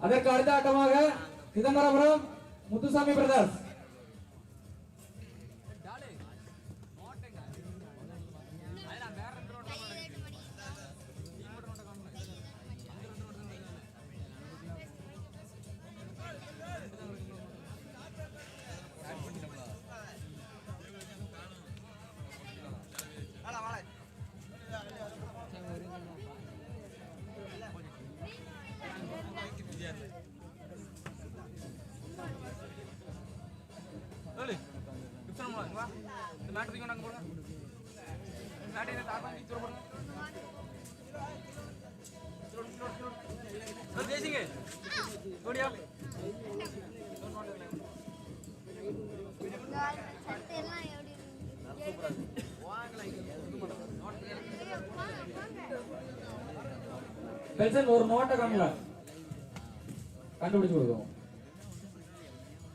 அதற்கு அடுத்த ஆட்டமாக சிதம்பரபுரம் முத்துசாமி பிரதர்ஸ்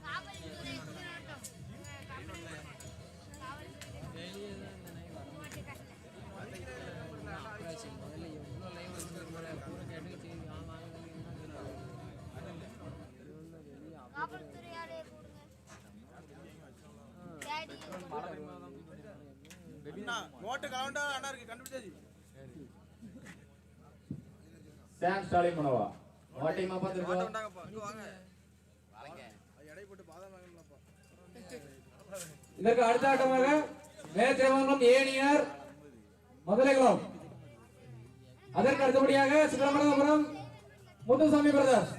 காவல்துறை. கஷ்டம். காவல்துறையாரே கூடுங்க. டேடி அண்ணா நோட்டு கலவண்டா அண்ணா இருக்கு கண்டுபிடிச்சாச்சு தேங்க்ஸ் ஸ்டாலின் மனவா வாட்டியமா நோட்டை பார்த்துருக்கோம் இதற்கு அடுத்த ஆட்டமாக மேற்கிழமங்கலம் ஏனியார் மதுரைகுளம் அதற்கு அடுத்தபடியாக சிதம்பரபுரம் முத்துசாமி பிரதர்ஸ்.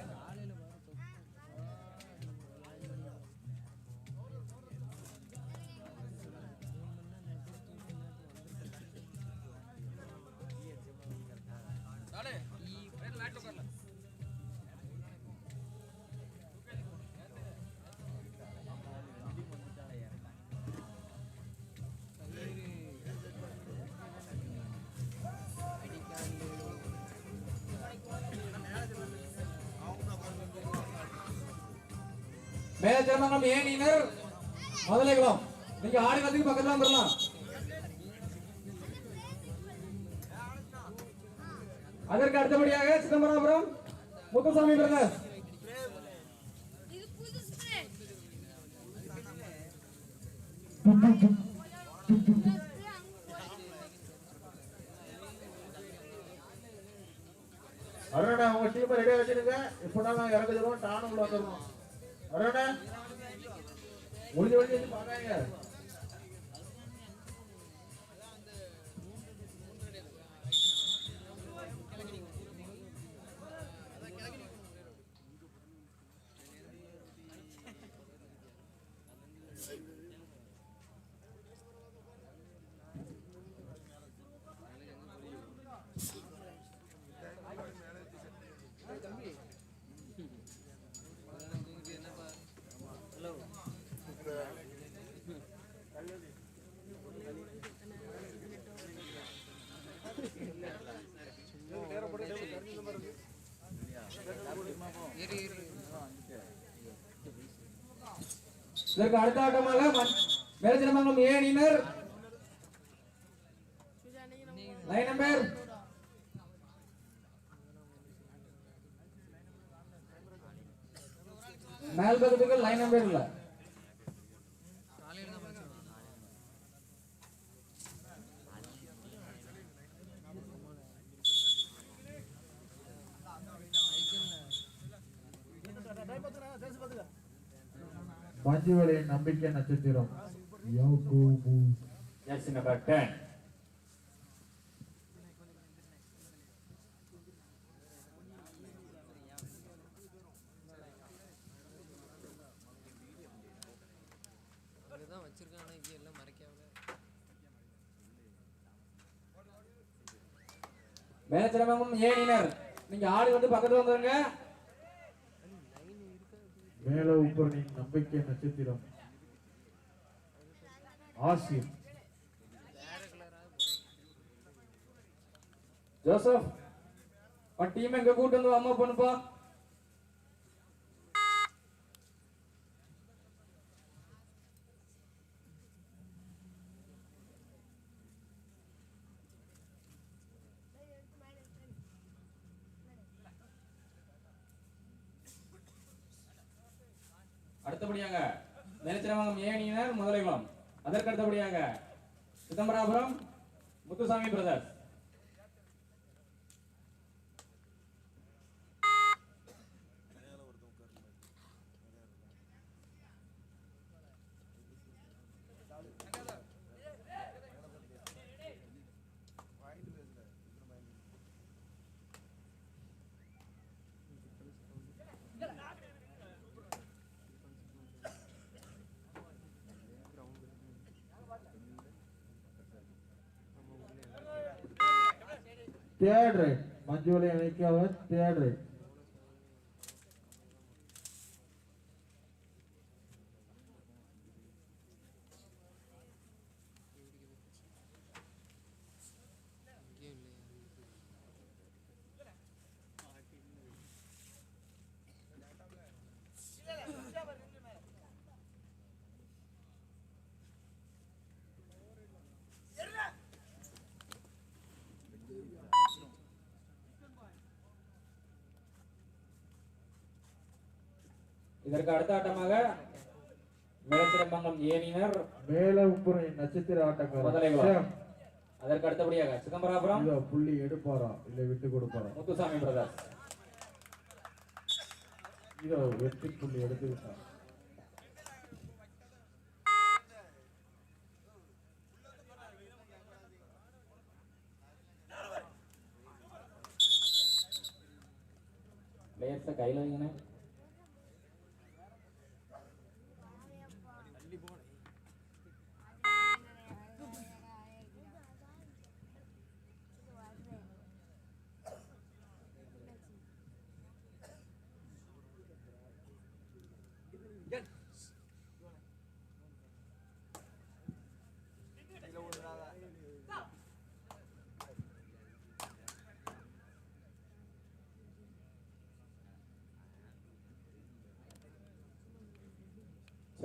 மேலச்சிரமங்கலம் ஏனியர் முதலைகுளம் நீங்க ஆடுகளத்துக்கு பக்கத்துல வந்துடலாம். அதற்கு அடுத்தபடியாக சிதம்பரபுரம் முத்துசாமி பிரதர்ஸ் இது புது அருணா உங்க டீம் ரெடியா வச்சிருங்க. இப்பதான் நாங்க இறங்க டானும் உள்ள வந்துருவோம் ഒരെണ്ണം ഒളിഞ്ഞൊളിഞ്ഞ് പറയാ இதற்கு அடுத்த ஆட்டமாக மேலச்சிரமங்கலம் ஏனியர் லைன் நம்பர் மேல் பகுதிகள் லைன் நம்பர் இல்லை. மஞ்சுவலின் நம்பிக்கை நட்சத்திரம். யாக்கோபு. எஸ் நம்பர் டென் தான் வச்சிருக்கான் ஆனா நீங்க ஆடு வந்து பக்கத்துல வந்துருங்க. மேல உப்பரனின் நம்பிக்கை நட்சத்திரம். ஆசியம். ஜோசப் உன் டீம் எங்க கூட்டு வந்து அம்மா பண்ணுப்பா? அடுத்தபடியாக மேலச்சிரமங்கம் ஏனியினர் முதலைவம். அதற்கு அடுத்தபடியாக Chidambarapuram Muthusamy brothers third right மஞ்சுவலி அணிக்காக தேர்ட் ரைட் இதற்கு அடுத்த ஆட்டமாக மேலச்சிரமங்கம் ஏ அணியினர் மேல உப்புரை நட்சத்திர ஆட்டக்காரர் சாம், அதற்கு அடுத்தபடியாக சிதம்பராபுரம். புள்ளி எடுப்பாரா? இல்ல விட்டு கொடுப்பாரா? முத்துசாமி பிரதர்ஸ். இதோ வெற்றி புள்ளி எடுத்து விட்டார்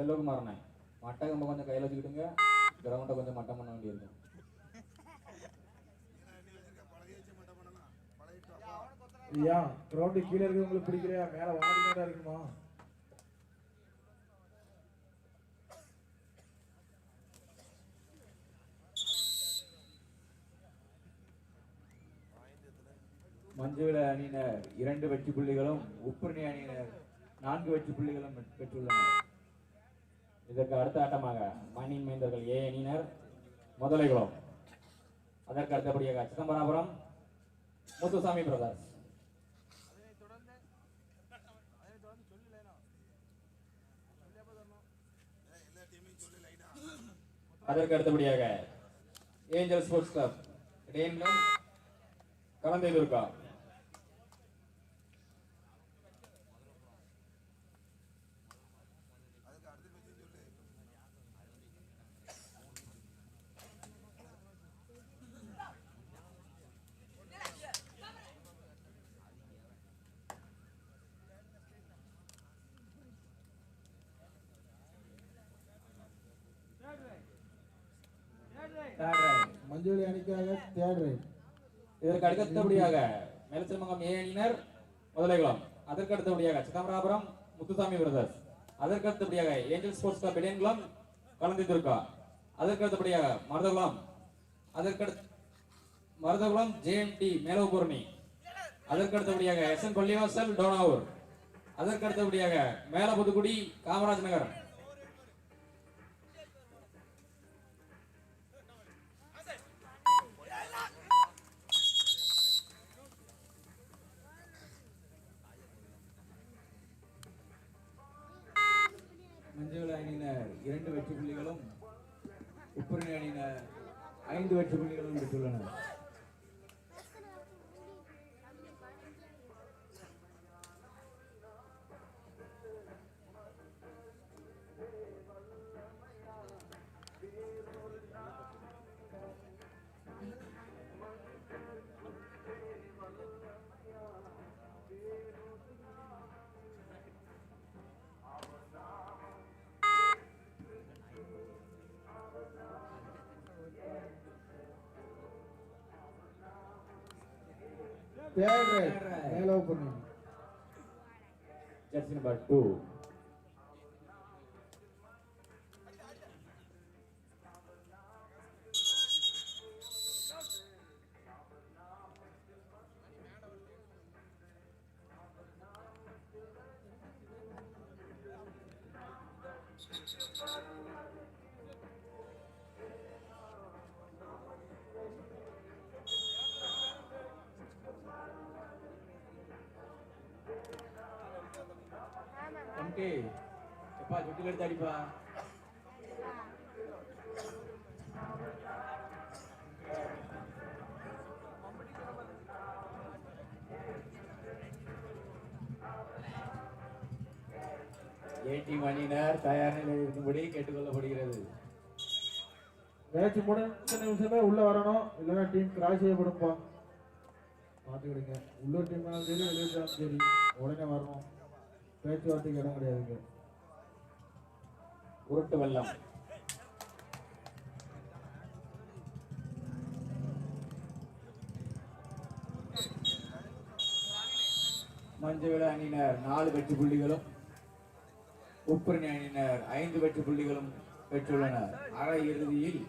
செல்வகுமாரண்ணே மட்டகம்பை கொஞ்சம் கையில் வச்சுக்கிட்டுங்க. கிரவுண்டை கொஞ்சம் மட்டம் பண்ண வேண்டியிருக்கும் ஐயா கிரவுண்டு கீழே இருக்கிறவங்களுக்கு பிடிக்கலையா? மேல மேல இருக்குமா? மஞ்சுவிட அணியினர் இரண்டு வெற்றி புள்ளிகளும் உப்புரணி அணியினர் நான்கு வெற்றி புள்ளிகளும் பெற்- பெற்றுள்ளனர். இதற்கு அடுத்த ஆட்டமாக மண்ணின் மைந்தர்கள் ஏ அணியினர் முதலைகுளம். அதற்கு அடுத்தபடியாக சிதம்பராபுரம் முத்துசாமி பிரதர்ஸ். அதற்கு அடுத்தபடியாக Angel Sports Club Kalanthai Durga மஞ்சுவலி அணிக்காக தேடுறேன். இதற்கு அடுத்தபடியாக மேலச்சமங்கம் ஏ முதலைகுளம் அதற்கு அடுத்தபடியாக சிதம்பராபுரம் முத்துசாமி பிரதர்ஸ் அதற்கு அடுத்தபடியாக angel sports club Idaiyankulam Durga அதற்கு அடுத்தபடியாக மருதகுளம் அதற்கடுத்து மருதகுளம் ஜேஎம்டி மேலவபூரணி அதற்கு அடுத்தபடியாக எஸ் என் பள்ளிவாசல் டோனாவூர் அதற்கு அடுத்தபடியாக மேல புதுக்குடி காமராஜ் நகர். இரண்டு வெற்றி புள்ளிகளும் உப்புரணி அணியினர் ஐந்து வெற்றி புள்ளிகளும் பெற்றுள்ளனர் தேர்ட் ரைட் மேல உப்புரை ஜெர்சி நம்பர் டூ ஓகே. எப்பா சுட்டில் எடுத்து அடிப்பா. ஏடி மணியினர் தயார் நிலையில் இருக்கும்படி கேட்டுக்கொள்ளப்படுகிறது. மேட்ச் முடிஞ்ச நிமிஷமே உள்ள வரணும். இல்லைன்னா டீம் கிராஸ் செய்யப்படும்பா. பார்த்துக்கிடுங்க உள்ளூர் டீம்னாலும் சரி வெளியூர் டீம் சரி உடனே வரணும். பேச்சுவார்த்தைக்கு இடம் கிடையாதுங்க உருட்டு வெள்ளம். மஞ்சள் அணியினர் நாலு வெற்றி புள்ளிகளும் உப்புரணி அணியினர் ஐந்து வெற்றி புள்ளிகளும் பெற்றுள்ளனர். அரை இறுதியில்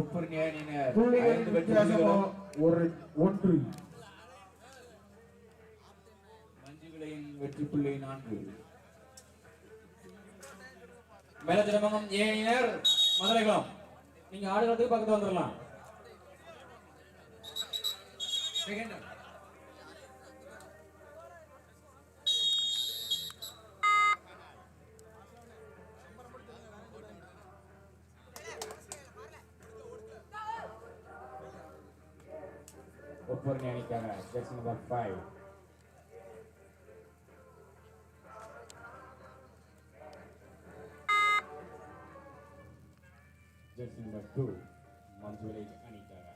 உப்புரணி அணியினர் ஐந்து வெற்றி ஒரு ஒன்று. வெற்றி புள்ளி நான்கு. மேலத்திரமங்கம் ஏனியர் மதுரைகுளம். நீங்க ஆடுகளத்துக்கு பக்கத்துல வந்துடலாம் ஒப்பர் அணிக்காக jersey number five jersey number two மஞ்சுளை அணிக்காக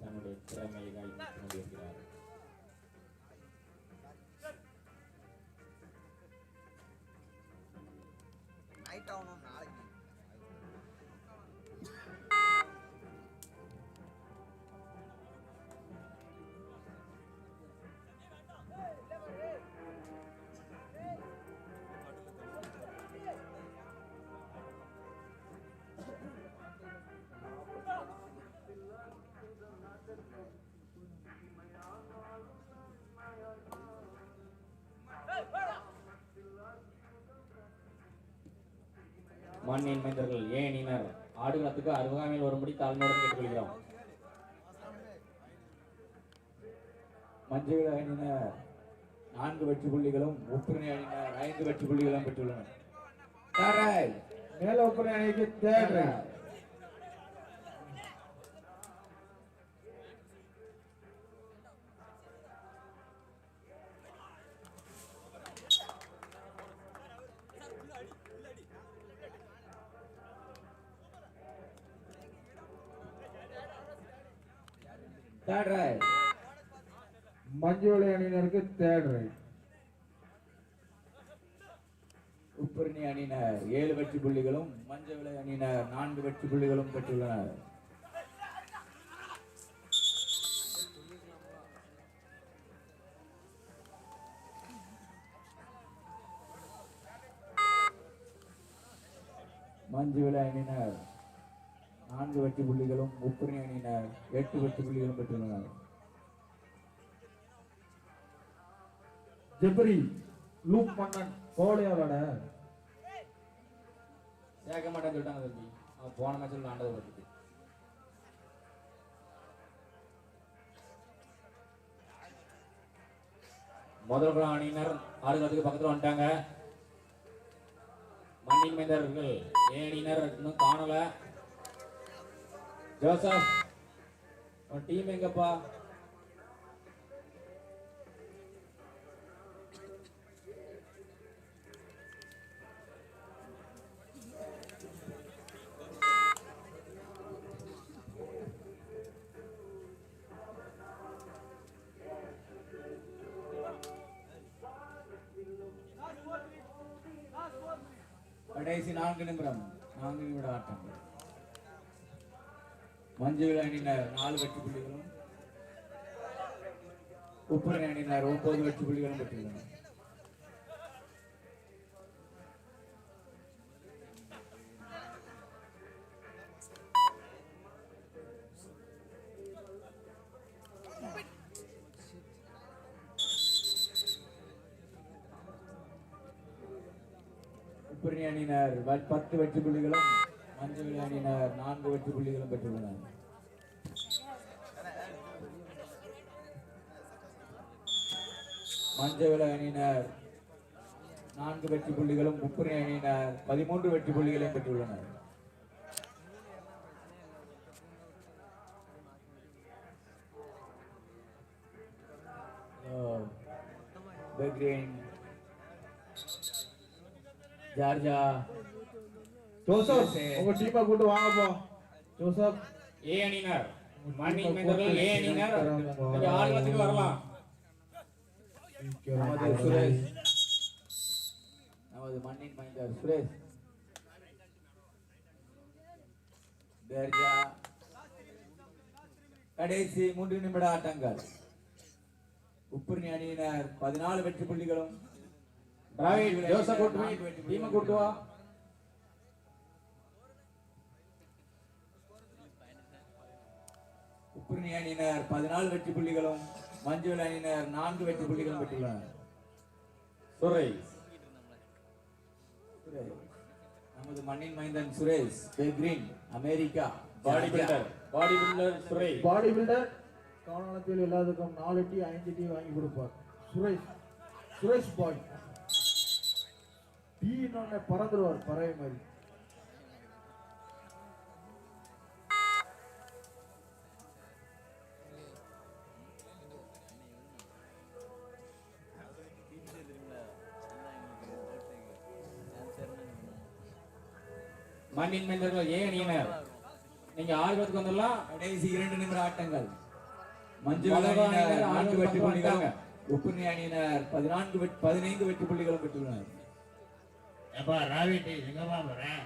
தன்னுடைய திறமையை காய்த்து கொண்டிருக்கிறார். மண்ணின் மைந்தர்கள் ஏனினர் ஆடுகளத்துக்கு அருகாமையில் வரும்படி தாழ்மையுடன் கேட்டுக்கொள்கிறோம். மஞ்சள் அணியினர் நான்கு வெற்றி புள்ளிகளும் உப்புரணி அணியினர் ஐந்து வெற்றி புள்ளிகளும் பெற்றுள்ளனர். மேல உப்பரை அணிக்கு தேர்ட் தாராய். மஞ்சுளை அணியினருக்கு தேர்ட் ரைட் உப்புரணி அணியினர் ஏழு வெற்றி புள்ளிகளும் மஞ்சள் விளை அணியினர் நான்கு வெற்றி புள்ளிகளும் பெற்றுள்ளனர் மஞ்சு விளை அணியினர் நான்கு வெற்றி புள்ளிகளும் உப்புரணி அணியினர் எட்டு வெற்றி புள்ளிகளும் பெற்றுள்ளனர் ஜெப்ரி லூப் மன்னன் கோலையா விளாட சேர்க்க மாட்டேன்னு சொல்லிட்டாங்க தம்பி. அவன் போன மேட்சில் விளாண்டதை பற்றி முதல் குழு அணியினர் ஆடுகளத்துக்கு பக்கத்துல வந்துட்டாங்க. மண்ணின் மைந்தர்கள் ஏ அணியினர் இன்னும் காணல. ஜோசப் உன் டீம் எங்கப்பா? கடைசி நான்கு நிமிடம் நான்கு நிமிட ஆட்டம். மஞ்சள் அணியினர் நாலு வெற்றி புள்ளிகளும். உப்புரணி அணியினர் ஒன்பது வெற்றி புள்ளிகளும் பெற்றுள்ளனர். உப்புரணி அணியினர் பத்து வெற்றி புள்ளிகளும். மஞ்சள் அணியினர் நான்கு வெற்றி புள்ளிகளும் பெற்றுள்ளனர். மஞ்சள் விலை அணியினர். நான்கு வெற்றி புள்ளிகளும் உப்புரணி அணியினர். பதிமூன்று வெற்றி புள்ளிகளையும் பெற்றுள்ளனர். Oh, ஜார்ஜா ஜோசப் உங்க டீமை கூட்டு வாங்கப்பா ஜோசப். ஏ அணியினர் மண்ணின் மைந்தர்கள் ஏ அணியினர். நீங்க ஆடுகளத்துக்கு வரலாம். நமது சுரேஷ். நமது மண்ணின் மைந்தர் சுரேஷ். ஜார்ஜா கடைசி மூன்று நிமிட ஆட்டங்கள். உப்புரணி அணியினர் பதினாலு வெற்றி புள்ளிகளும் டிராவிட் ஜோசப் கூட்டு டீமை கூட்டு வா உப்புரணி அணியினர் பதினாலு வெற்றி புள்ளிகளும் மஞ்சள் அணியினர் நான்கு வெற்றி புள்ளிகளும் பெற்றுள்ளனர். சுரேஷ். சுரேஷ். நமது மண்ணின் மைந்தன் Suresh the green America bodybuilder bodybuilder Suresh. Bodybuilder கவனத்தில் எல்லாத்துக்கும் நாலு டீ ஐந்து டீ வாங்கி கொடுப்பார். சுரேஷ். சுரேஷ் பாய். டீ பறந்துருவார் பறவை மாதிரி. மண்ணின் மைந்தர்கள் ஏ அணியினர் நீங்க ஆர்வத்துக்கு வந்துடலாம். கடைசி இரண்டு நிமிட ஆட்டங்கள். அணியினர் நான்கு வெற்றி வந்துட்டாங்க. உப்புரணி அணியினர் பதினான்கு பதினைந்து வெற்றி புள்ளிகளும் பெற்றுள்ளனர். ஏப்பா ராவிட்டி எங்கப்பா போறேன்